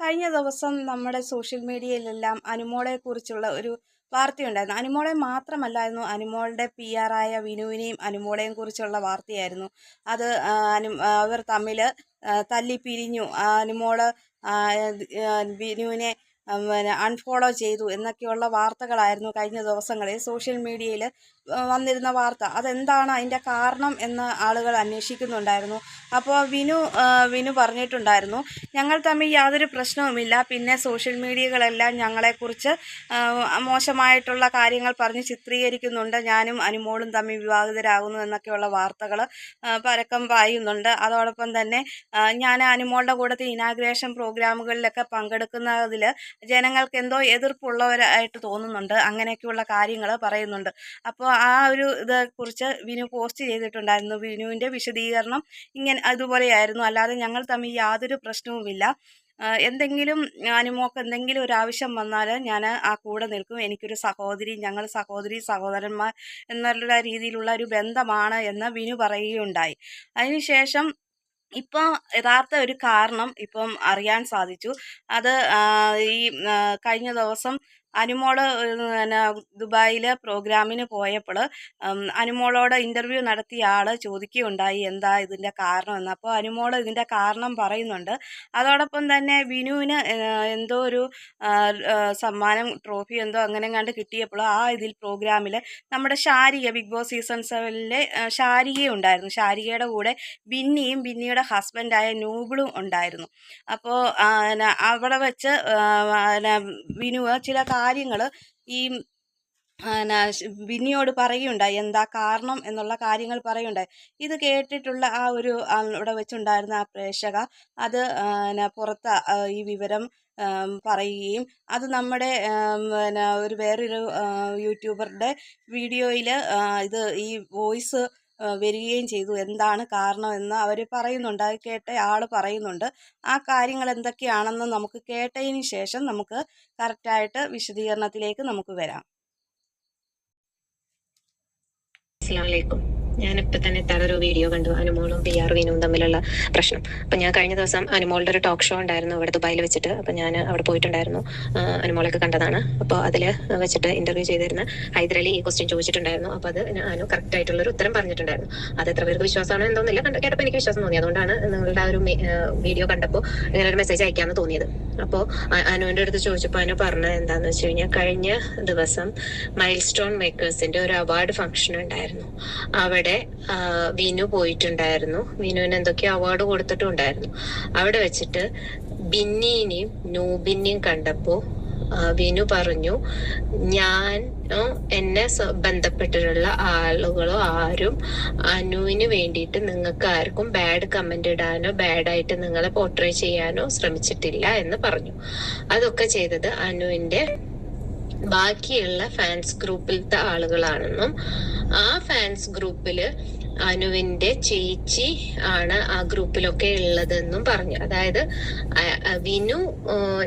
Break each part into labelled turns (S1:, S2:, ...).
S1: കഴിഞ്ഞ ദിവസം നമ്മുടെ സോഷ്യൽ മീഡിയയിലെല്ലാം അനുമോളെക്കുറിച്ചുള്ള ഒരു വാർത്തയുണ്ടായിരുന്നു. അനുമോളെ മാത്രമല്ലായിരുന്നു അനുമോളുടെ പി ആയ വിനുവിനെയും അനുമോളെയും കുറിച്ചുള്ള വാർത്തയായിരുന്നു. അത് അനു അവർ തമ്മിൽ തല്ലി പിരിഞ്ഞു അനുമോൾ വിനുവിനെ പിന്നെ അൺഫോളോ ചെയ്തു എന്നൊക്കെയുള്ള വാർത്തകളായിരുന്നു കഴിഞ്ഞ ദിവസങ്ങളിൽ സോഷ്യൽ മീഡിയയിൽ വന്നിരുന്ന വാർത്ത. അതെന്താണ് അതിന്റെ കാരണം എന്ന് ആളുകൾ അന്വേഷിക്കുന്നുണ്ടായിരുന്നു. അപ്പോൾ വിനു വിനു പറഞ്ഞിട്ടുണ്ടായിരുന്നു ഞങ്ങൾ തമ്മിൽ യാതൊരു പ്രശ്നവുമില്ല. പിന്നെ സോഷ്യൽ മീഡിയകളെല്ലാം ഞങ്ങളെക്കുറിച്ച് മോശമായിട്ടുള്ള കാര്യങ്ങൾ പറഞ്ഞ് ചിത്രീകരിക്കുന്നുണ്ട്. ഞാനും അനുമോളും തമ്മിൽ വിവാഹിതരാകുന്നു എന്നൊക്കെയുള്ള വാർത്തകൾ പരക്കം പായുന്നുണ്ട് അതോടൊപ്പം തന്നെ ഞാൻ അനുമോളുടെ കൂടത്തിൽ ഇനാഗ്രേഷൻ പ്രോഗ്രാമുകളിലൊക്കെ പങ്കെടുക്കുന്നതിൽ ജനങ്ങൾക്ക് എന്തോ എതിർപ്പുള്ളവരായിട്ട് തോന്നുന്നുണ്ട്. അങ്ങനെയൊക്കെയുള്ള കാര്യങ്ങൾ പറയുന്നുണ്ട്. അപ്പോൾ ആ ഒരു ഇതേക്കുറിച്ച് വിനു പോസ്റ്റ് ചെയ്തിട്ടുണ്ടായിരുന്നു. വിനുവിന്റെ വിശദീകരണം ഇങ്ങനെ അതുപോലെയായിരുന്നു. അല്ലാതെ ഞങ്ങൾ തമ്മിൽ യാതൊരു പ്രശ്നവുമില്ല. എന്തെങ്കിലും അനുമോക്ക് എന്തെങ്കിലും ഒരു ആവശ്യം വന്നാൽ ഞാൻ ആ കൂടെ നിൽക്കും. എനിക്കൊരു സഹോദരി ഞങ്ങൾ സഹോദരി സഹോദരന്മാർ എന്നുള്ള രീതിയിലുള്ള ഒരു ബന്ധമാണ് എന്ന് വിനു പറയുകയുണ്ടായി. അതിനുശേഷം ഇപ്പോൾ യഥാർത്ഥ ഒരു കാരണം ഇപ്പം അറിയാൻ സാധിച്ചു. അത് ഈ കഴിഞ്ഞ ദിവസം അനുമോൾ പിന്നെ ദുബായിൽ പ്രോഗ്രാമിന് പോയപ്പോൾ അനുമോളോട് ഇന്റർവ്യൂ നടത്തിയ ആൾ ചോദിക്കുകയുണ്ടായി എന്താ ഇതിന്റെ കാരണം എന്ന്. അപ്പോൾ അനുമോൾ ഇതിന്റെ കാരണം പറയുന്നുണ്ട്. അതോടൊപ്പം തന്നെ വിനുവിന് എന്തോ ഒരു സമ്മാനം ട്രോഫി എന്തോ അങ്ങനെ കണ്ട് കിട്ടിയപ്പോൾ ആ ഇതിൽ പ്രോഗ്രാമിൽ നമ്മുടെ ശാരിക ബിഗ് ബോസ് സീസൺ സെവനിലെ ശാരിക ഉണ്ടായിരുന്നു. ശാരികയുടെ കൂടെ ബിന്നിയും ബിന്നിയുടെ ഹസ്ബൻഡായ നൂബിളും ഉണ്ടായിരുന്നു. അപ്പോൾ അവിടെ വെച്ച് വിനുവ് ചില കാര്യങ്ങൾ ഈ ബിന്നിയോട് പറയുകയുണ്ടായി എന്താ കാരണം എന്നുള്ള കാര്യങ്ങൾ പറയുകയുണ്ടായി ഇത് കേട്ടിട്ടുള്ള ആ ഒരു അവിടെ വെച്ചുണ്ടായിരുന്ന ആ പ്രേക്ഷക അത് പുറത്ത് ഈ വിവരം പറയുകയും അത് നമ്മുടെ പിന്നെ ഒരു വേറൊരു യൂട്യൂബറുടെ വീഡിയോയിൽ ഇത് ഈ വോയിസ് വരികയും ചെയ്തു. എന്താണ് കാരണം എന്ന് അവർ പറയുന്നുണ്ട്. അത് കേട്ട ആൾ പറയുന്നുണ്ട്. ആ കാര്യങ്ങൾ എന്തൊക്കെയാണെന്ന് നമുക്ക് കേട്ടതിന് ശേഷം നമുക്ക് കറക്റ്റായിട്ട് വിശദീകരണത്തിലേക്ക് നമുക്ക് വരാം.
S2: അസ്സലാമലൈക്കും ഞാനിപ്പോ തന്നെ തലൊരു വീഡിയോ കണ്ടു. അനുമോളും പി ആർ വിനുവും തമ്മിലുള്ള പ്രശ്നം. അപ്പൊ ഞാൻ കഴിഞ്ഞ ദിവസം അനുമോളുടെ ഒരു ടോക്ക് ഷോ ഉണ്ടായിരുന്നു അവിടെ ദുബായിൽ വെച്ചിട്ട്. അപ്പൊ ഞാൻ അവിടെ പോയിട്ടുണ്ടായിരുന്നു. അനുമോളൊക്കെ കണ്ടതാണ്. അപ്പോൾ അതിൽ വെച്ചിട്ട് ഇന്റർവ്യൂ ചെയ്തിരുന്ന ഹൈദരലി ഈ ക്വസ്റ്റ്യൻ ചോദിച്ചിട്ടുണ്ടായിരുന്നു. അപ്പൊ അത് അനു കറക്റ്റ് ആയിട്ടുള്ള ഒരു ഉത്തരം പറഞ്ഞിട്ടുണ്ടായിരുന്നു. അത് എത്ര പേർക്ക് വിശ്വാസമാണോ എന്തോന്നില്ല. കണ്ട എനിക്ക് വിശ്വാസം തോന്നി. അതുകൊണ്ടാണ് നിങ്ങളുടെ ആ ഒരു വീഡിയോ കണ്ടപ്പോൾ ഇങ്ങനെ ഒരു മെസ്സേജ് അയക്കാമെന്ന് തോന്നിയത്. അപ്പോൾ അനുവിന്റെ അടുത്ത് ചോദിച്ചപ്പോൾ അനു പറഞ്ഞത് എന്താന്ന് വെച്ച് കഴിഞ്ഞാൽ കഴിഞ്ഞ ദിവസം മൈൽ സ്റ്റോൺ മേക്കേഴ്സിന്റെ ഒരു അവാർഡ് ഫംഗ്ഷൻ ഉണ്ടായിരുന്നു. അവിടെ ആ, വിനു പോയിട്ടുണ്ടായിരുന്നു. വിനുവിന് എന്തൊക്കെയോ അവാർഡ് കൊടുത്തിട്ടുണ്ടായിരുന്നു. അവിടെ വെച്ചിട്ട് ബിന്നീനെയും നൂബിനെയും കണ്ടപ്പോ ആ, വിനു പറഞ്ഞു ഞാൻ എന്നെ ബന്ധപ്പെട്ടിട്ടുള്ള ആളുകളോ ആരും അനുവിന് വേണ്ടിയിട്ട് നിങ്ങൾക്ക് ആർക്കും ബാഡ് കമന്റ് ഇടാനോ ബാഡായിട്ട് നിങ്ങളെ പോർട്രേ ചെയ്യാനോ ശ്രമിച്ചിട്ടില്ല എന്ന് പറഞ്ഞു. അതൊക്കെ ചെയ്തത് അനുവിന്റെ ബാക്കിയുള്ള ഫാൻസ് ഗ്രൂപ്പിലത്തെ ആളുകളാണെന്നും ആ ഫാൻസ് ഗ്രൂപ്പിൽ അനുവിന്റെ ചേച്ചി ആണ് ആ ഗ്രൂപ്പിലൊക്കെ ഉള്ളതെന്നും പറഞ്ഞു. അതായത് വിനു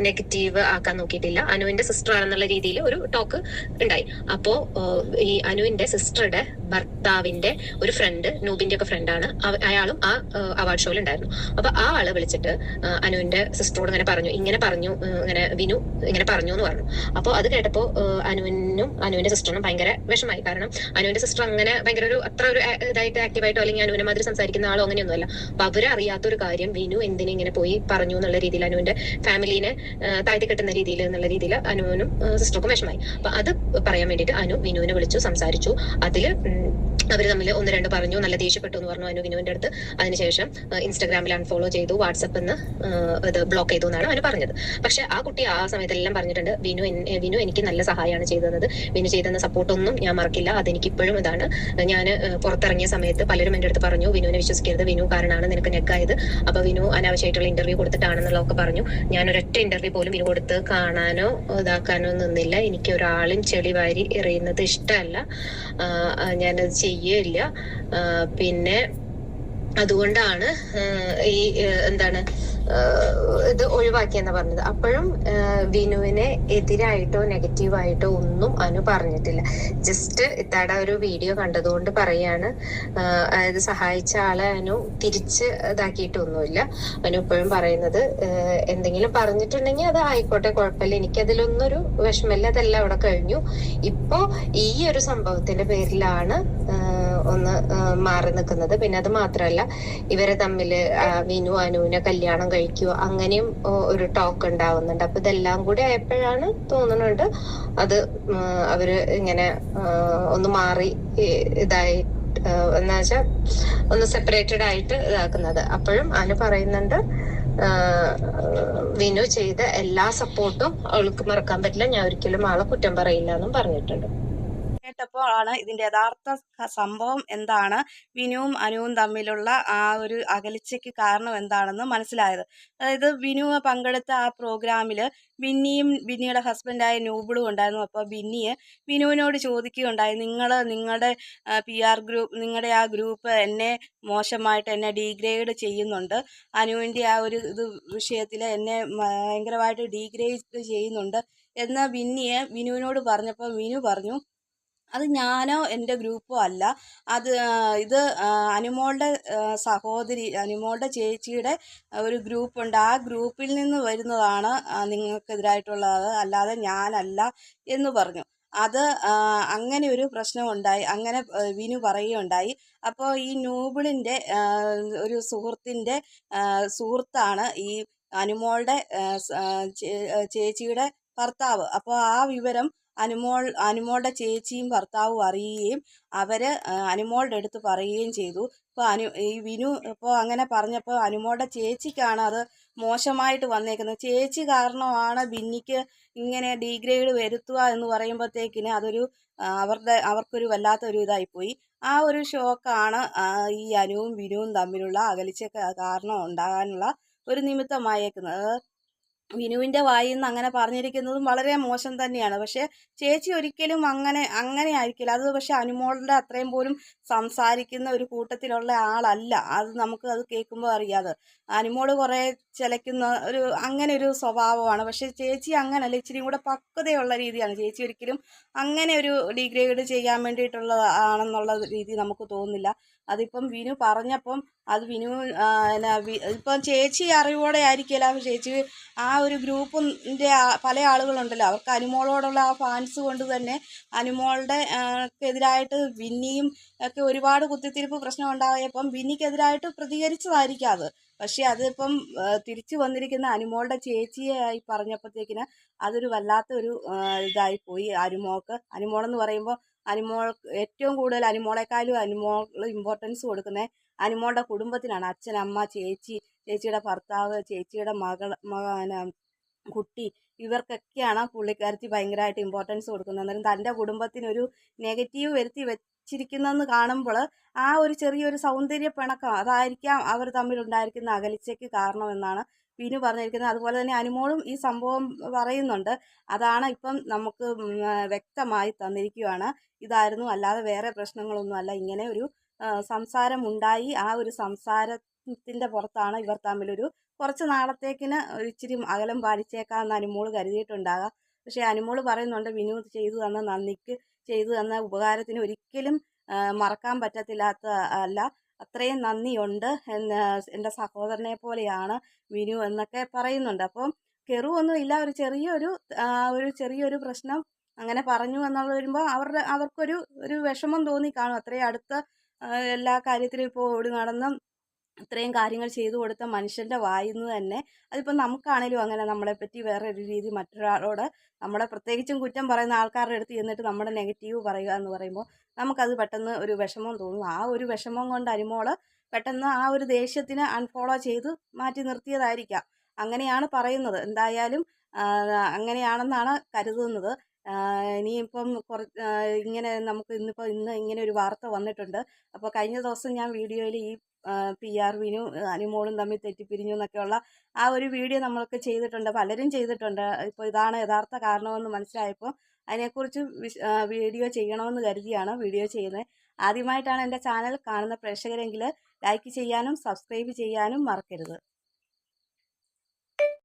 S2: നെഗറ്റീവ് ആക്കാൻ നോക്കിയിട്ടില്ല. അനുവിന്റെ സിസ്റ്റർ ആണെന്നുള്ള രീതിയിൽ ഒരു ടോക്ക് ഉണ്ടായി. അപ്പോ ഈ അനുവിന്റെ സിസ്റ്ററുടെ ഭർത്താവിന്റെ ഒരു ഫ്രണ്ട് നൂബിന്റെ ഒക്കെ ഫ്രണ്ടാണ് അയാളും ആ അവാർഡ് ഷോയിൽ ഉണ്ടായിരുന്നു. അപ്പൊ ആ ആൾ വിളിച്ചിട്ട് അനുവിന്റെ സിസ്റ്ററോട് ഇങ്ങനെ പറഞ്ഞു ഇങ്ങനെ പറഞ്ഞു ഇങ്ങനെ വിനു ഇങ്ങനെ പറഞ്ഞു എന്ന് പറഞ്ഞു. അപ്പോൾ അത് കേട്ടപ്പോ ഏഹ്, അനുവിനും അനുവിന്റെ സിസ്റ്ററിനും ഭയങ്കര വിഷമായി കാരണം അനുവിന്റെ സിസ്റ്റർ അങ്ങനെ ഭയങ്കര ഒരു അത്ര ഒരു ഇതായിട്ട് ആക്റ്റീവായിട്ടോ അല്ലെങ്കിൽ അനുവിനെ മാതിരി സംസാരിക്കുന്ന ആളോ അങ്ങനെയൊന്നുമല്ല. അപ്പൊ അവരെ അറിയാത്ത ഒരു കാര്യം വിനു എന്തിനെ ഇങ്ങനെ പോയി പറഞ്ഞു എന്നുള്ള രീതിയിൽ അനുവിന്റെ ഫാമിലിനെ താഴ്ത്തി കെട്ടുന്ന രീതിയിൽ എന്നുള്ള രീതിയിൽ അനുവിനും സിസ്റ്റർക്കും വിഷമായി അപ്പൊ അത് പറയാൻ വേണ്ടിയിട്ട് അനു വിനുവിനെ വിളിച്ചു സംസാരിച്ചു. അതിൽ അവർ തമ്മിൽ ഒന്ന് രണ്ട് പറഞ്ഞു നല്ല ദേഷ്യപ്പെട്ടു എന്ന് പറഞ്ഞു അനു വിനുവിന്റെ അടുത്ത്. അതിനുശേഷം ഇൻസ്റ്റാഗ്രാമിൽ അൺഫോളോ ചെയ്തു വാട്സപ്പിൽ നിന്ന് ഇത് ബ്ലോക്ക് ചെയ്തു എന്നാണ് അവന് പറഞ്ഞത്. പക്ഷെ ആ കുട്ടി ആ സമയത്തെല്ലാം പറഞ്ഞിട്ടുണ്ട് വിനു വിനു എനിക്ക് നല്ല സഹായമാണ് ചെയ്തത്. വിനു ചെയ്തെന്ന സപ്പോർട്ടൊന്നും ഞാൻ മറക്കില്ല. അതെനിക്ക് ഇപ്പോഴും ഇതാണ് ഞാൻ പുറത്തിറങ്ങിയ സമയത്ത് പലരും എന്റെ അടുത്ത് പറഞ്ഞു വിനുവിനെ വിശ്വസിക്കരുത്. വിനു കാരണമാണ് നിനക്ക് നെക്കായത് അപ്പൊ വിനു അനാവശ്യമായിട്ടുള്ള ഇന്റർവ്യൂ കൊടുത്തിട്ടാണെന്നുള്ളതൊക്കെ പറഞ്ഞു. ഞാൻ ഒരൊറ്റ ഇന്റർവ്യൂ പോലും വിനു കൊടുത്ത് കാണാനോ ഇതാക്കാനോ നിന്നില്ല. എനിക്ക് ഒരാളും ചെളി വാരി എറിയുന്നത് ഇഷ്ടമല്ല. ഞാനത് ചെയ്യില്ല പിന്നെ അതുകൊണ്ടാണ് ഈ എന്താണ് ഇത് ഒഴിവാക്കിയെന്ന് പറഞ്ഞത്. അപ്പോഴും വിനുവിനെ എതിരായിട്ടോ നെഗറ്റീവായിട്ടോ ഒന്നും അനു പറഞ്ഞിട്ടില്ല. ജസ്റ്റ് ഇത്താടെ ഒരു വീഡിയോ കണ്ടതുകൊണ്ട് പറയാണ് അതായത് സഹായിച്ച ആളെ അനു തിരിച്ച് ഇതാക്കിയിട്ടൊന്നുമില്ല. അനു ഇപ്പോഴും പറയുന്നത് എന്തെങ്കിലും പറഞ്ഞിട്ടുണ്ടെങ്കിൽ അത് ആയിക്കോട്ടെ കുഴപ്പമില്ല. എനിക്കതിലൊന്നൊരു വിഷമമില്ല. അതെല്ലാം അവിടെ കഴിഞ്ഞു. ഇപ്പോ ഈ ഒരു സംഭവത്തിന്റെ പേരിലാണ് ഒന്ന് മാറി നിൽക്കുന്നത്. പിന്നെ അത് മാത്രമല്ല ഇവരെ തമ്മിൽ വിനു അനുവിനെ കല്യാണം കഴിക്കുക അങ്ങനെയും ഒരു ടോക്ക് ഉണ്ടാവുന്നുണ്ട്. അപ്പൊ ഇതെല്ലാം കൂടി ആയപ്പോഴാണ് തോന്നുന്നുണ്ട് അത് അവർ ഇങ്ങനെ ഒന്ന് മാറി ഇതായി എന്ന് വെച്ചാ ഒന്ന് സെപ്പറേറ്റഡ് ആയിട്ട് ഇതാക്കുന്നത്. അപ്പോഴും അനു പറയുന്നുണ്ട് വിനു ചെയ്ത എല്ലാ സപ്പോർട്ടും അവൾക്ക് മറക്കാൻ പറ്റില്ല. ഞാൻ ഒരിക്കലും ആളെ കുറ്റം പറയില്ല എന്നും പറഞ്ഞിട്ടുണ്ട്.
S1: കേട്ടപ്പോൾ ആണ് ഇതിന്റെ യഥാർത്ഥ സംഭവം എന്താണ്? വിനുവും അനുവും തമ്മിലുള്ള ആ ഒരു അകലിച്ചയ്ക്ക് കാരണം എന്താണെന്ന് മനസ്സിലായത്. അതായത് വിനു പങ്കെടുത്ത ആ പ്രോഗ്രാമിൽ ബിന്നിയും ബിന്നിയുടെ ഹസ്ബൻഡായ നൂബിളും ഉണ്ടായിരുന്നു. അപ്പോൾ ബിന്നിയെ വിനുവിനോട് ചോദിക്കുകയുണ്ടായി നിങ്ങൾ നിങ്ങളുടെ പി ആർ ഗ്രൂപ്പ് നിങ്ങളുടെ ആ ഗ്രൂപ്പ് എന്നെ മോശമായിട്ട് എന്നെ ഡീഗ്രേഡ് ചെയ്യുന്നുണ്ട്. അനുവിന്റെ ആ ഒരു ഇത് വിഷയത്തിൽ എന്നെ ഭയങ്കരമായിട്ട് ഡീഗ്രേഡ് ചെയ്യുന്നുണ്ട്. എന്ന് ബിന്നിയെ വിനുവിനോട് പറഞ്ഞപ്പോൾ വിനു പറഞ്ഞു അത് ഞാനോ എന്റെ ഗ്രൂപ്പോ അല്ല. അത് ഇത് അനുമോളുടെ സഹോദരി അനുമോളുടെ ചേച്ചിയുടെ ഒരു ഗ്രൂപ്പുണ്ട്. ആ ഗ്രൂപ്പിൽ നിന്ന് വരുന്നതാണ് നിങ്ങൾക്കെതിരായിട്ടുള്ളത്. അല്ലാതെ ഞാനല്ല എന്ന് പറഞ്ഞു. അത് അങ്ങനെ ഒരു പ്രശ്നമുണ്ടായി. അങ്ങനെ വിനു പറയുകയുണ്ടായി. അപ്പോൾ ഈ നൂബിളിന്റെ ഒരു സുഹൃത്തിന്റെ സുഹൃത്താണ് ഈ അനുമോളുടെ ചേച്ചിയുടെ ഭർത്താവ്. അപ്പോൾ ആ വിവരം അനുമോൾ അനുമോളുടെ ചേച്ചിയും ഭർത്താവും അറിയുകയും അവർ അനുമോളുടെ അടുത്ത് പറയുകയും ചെയ്തു. ഇപ്പോൾ അനു ഈ വിനു ഇപ്പോൾ അങ്ങനെ പറഞ്ഞപ്പോൾ അനുമോളുടെ ചേച്ചിക്കാണ് അത് മോശമായിട്ട് വന്നേക്കുന്നത്. ചേച്ചി കാരണമാണ് ബിന്നിക്ക് ഇങ്ങനെ ഡീഗ്രേഡ് വരുത്തുക എന്ന് പറയുമ്പോഴത്തേക്കിന് അതൊരു അവരുടെ അവർക്കൊരു വല്ലാത്ത ഒരു ഇതായിപ്പോയി. ആ ഒരു ഷോക്കാണ് ഈ അനുവും വിനുവും തമ്മിലുള്ള അകലിച്ച കാരണം ഉണ്ടാകാനുള്ള ഒരു നിമിത്തമായേക്കുന്നത്. വിനുവിന്റെ വായിൽ നിന്ന് അങ്ങനെ പറഞ്ഞിരിക്കുന്നതും വളരെ മോശം തന്നെയാണ്. പക്ഷേ ചേച്ചി ഒരിക്കലും അങ്ങനെ അങ്ങനെ ആയിരിക്കില്ല. അത് പക്ഷേ അനുമോളുടെ അത്രയും പോലും സംസാരിക്കുന്ന ഒരു കൂട്ടത്തിലുള്ള ആളല്ല. അത് നമുക്ക് അത് കേൾക്കുമ്പോൾ അറിയാതെ. അനുമോൾ കുറേ ചിലയ്ക്കുന്ന ഒരു അങ്ങനെ ഒരു സ്വഭാവമാണ്. പക്ഷെ ചേച്ചി അങ്ങനല്ല. ഇച്ചിരി കൂടെ പക്വതയുള്ള രീതിയാണ്. ചേച്ചി ഒരിക്കലും അങ്ങനെ ഒരു ഡിഗ്രേഡ് ചെയ്യാൻ വേണ്ടിയിട്ടുള്ള ആണെന്നുള്ള രീതി നമുക്ക് തോന്നുന്നില്ല. അതിപ്പം വിനു പറഞ്ഞപ്പം അത് വിനു എന്നാ ഇപ്പം ചേച്ചി അറിവോടെ ആയിരിക്കില്ല ചേച്ചി ആ ഒരു ഗ്രൂപ്പിന്റെ പല ആളുകളുണ്ടല്ലോ. അവർക്ക് അനുമോളോടുള്ള ആ ഫാൻസ് കൊണ്ട് തന്നെ അനുമോളുടെ എതിരായിട്ട് വിന്നിയും ഒക്കെ ഒരുപാട് കുത്തിത്തിരിപ്പ് പ്രശ്നം ഉണ്ടായപ്പം വിന്നിക്കെതിരായിട്ട് പ്രതികരിച്ചതായിരിക്കാം അത്. പക്ഷേ അതിപ്പം തിരിച്ചു വന്നിരിക്കുന്ന അനുമോളുടെ ചേച്ചിയെ ആയി പറഞ്ഞപ്പോഴത്തേക്കിന് അതൊരു വല്ലാത്ത ഒരു ഇതായി പോയി. അനുമോൾക്ക് അനുമോളെന്ന് പറയുമ്പോൾ അനുമോൾ ഏറ്റവും കൂടുതൽ അനുമോളെക്കാളും അനുമോൾ ഇമ്പോർട്ടൻസ് കൊടുക്കുന്നത് അനുമോളുടെ കുടുംബത്തിനാണ് അച്ഛൻ അമ്മ ചേച്ചി ചേച്ചിയുടെ ഭർത്താവ് ചേച്ചിയുടെ മകൾ കുട്ടി ഇവർക്കൊക്കെയാണ് പുള്ളിക്കാരത്തി ഭയങ്കരമായിട്ട് ഇമ്പോർട്ടൻസ് കൊടുക്കുന്നത്. അന്നേരം തന്റെ കുടുംബത്തിനൊരു നെഗറ്റീവ് വരുത്തി വെച്ചിരിക്കുന്നതെന്ന് കാണുമ്പോൾ ആ ഒരു ചെറിയൊരു സൗന്ദര്യ പിണക്കം അതായിരിക്കാം അവർ തമ്മിലുണ്ടായിരിക്കുന്ന അകലിച്ചയ്ക്ക് കാരണമെന്നാണ് വിനു പറഞ്ഞിരിക്കുന്നത്. അതുപോലെ തന്നെ അനുമോളും ഈ സംഭവം പറയുന്നുണ്ട്. അതാണ് ഇപ്പം നമുക്ക് വ്യക്തമായി തന്നിരിക്കുകയാണ്. ഇതായിരുന്നു അല്ലാതെ വേറെ പ്രശ്നങ്ങളൊന്നും അല്ല. ഇങ്ങനെ ഒരു സംസാരമുണ്ടായി ആ ഒരു സംസാരത്തിന്റെ പുറത്താണ് ഇവർ തമ്മിലൊരു കുറച്ച് നാളത്തേക്കിന് ഇച്ചിരി അകലം പാലിച്ചേക്കാമെന്ന് അനുമോൾ കരുതിയിട്ടുണ്ടാകാം. പക്ഷേ അനുമോൾ പറയുന്നുണ്ട് വിനു ചെയ്തു തന്ന നന്ദിക്ക് ചെയ്തു തന്ന ഉപകാരത്തിന് ഒരിക്കലും മറക്കാൻ പറ്റത്തില്ലാത്ത അല്ല അത്രയും നന്ദിയുണ്ട് എന്ന് എന്റെ സഹോദരനെ പോലെയാണ് വിനു എന്നൊക്കെ പറയുന്നുണ്ട്. അപ്പം കെറുവൊന്നും ഇല്ല ഒരു ചെറിയൊരു ഒരു ചെറിയൊരു പ്രശ്നം അങ്ങനെ പറഞ്ഞു എന്നുള്ളത് വരുമ്പോൾ അവരുടെ അവർക്കൊരു ഒരു വിഷമം തോന്നി കാണും. അത്രയും അടുത്ത എല്ലാ കാര്യത്തിലും ഇപ്പോൾ ഓടി നടന്ന് ഇത്രയും കാര്യങ്ങൾ ചെയ്തു കൊടുത്ത മനുഷ്യന്റെ വായിൽ നിന്ന് തന്നെ അതിപ്പോൾ നമുക്കാണേലും അങ്ങനെ നമ്മളെ നമ്മളെപ്പറ്റി വേറെ ഒരു രീതി മറ്റൊരാളോട് നമ്മളെ പ്രത്യേകിച്ചും കുറ്റം പറയുന്ന ആൾക്കാരുടെ അടുത്ത് ചെന്നിട്ട് നമ്മുടെ നെഗറ്റീവ് പറയുക എന്ന് പറയുമ്പോൾ നമുക്കത് പെട്ടെന്ന് ഒരു വിഷമം തോന്നും. ആ ഒരു വിഷമം കൊണ്ട് അരിമോൾ പെട്ടെന്ന് ആ ഒരു ദേഷ്യത്തിന് അൺഫോളോ ചെയ്ത് മാറ്റി നിർത്തിയതായിരിക്കാം. അങ്ങനെയാണ് പറയുന്നത്. എന്തായാലും അങ്ങനെയാണെന്നാണ് കരുതുന്നത്. ഇനിയിപ്പം കുറ ഇങ്ങനെ നമുക്ക് ഇന്നിപ്പോൾ ഇന്ന് ഇങ്ങനെ ഒരു വാർത്ത വന്നിട്ടുണ്ട്. അപ്പോൾ കഴിഞ്ഞ ദിവസം ഞാൻ വീഡിയോയിൽ ഈ പി ആർ വിനു അനുമോളും തമ്മിൽ തെറ്റിപ്പിരിഞ്ഞു എന്നൊക്കെയുള്ള ആ ഒരു വീഡിയോ നമ്മളൊക്കെ ചെയ്തിട്ടുണ്ട്. പലരും ചെയ്തിട്ടുണ്ട്. ഇപ്പോൾ ഇതാണ് യഥാർത്ഥ കാരണമെന്ന് മനസ്സിലായപ്പോൾ അതിനെക്കുറിച്ച് വീഡിയോ ചെയ്യണമെന്ന് കരുതിയാണ് വീഡിയോ ചെയ്യുന്നത്. ആദ്യമായിട്ടാണ് എന്റെ ചാനൽ കാണുന്ന പ്രേക്ഷകരെങ്കിൽ ലൈക്ക് ചെയ്യാനും സബ്സ്ക്രൈബ് ചെയ്യാനും മറക്കരുത്.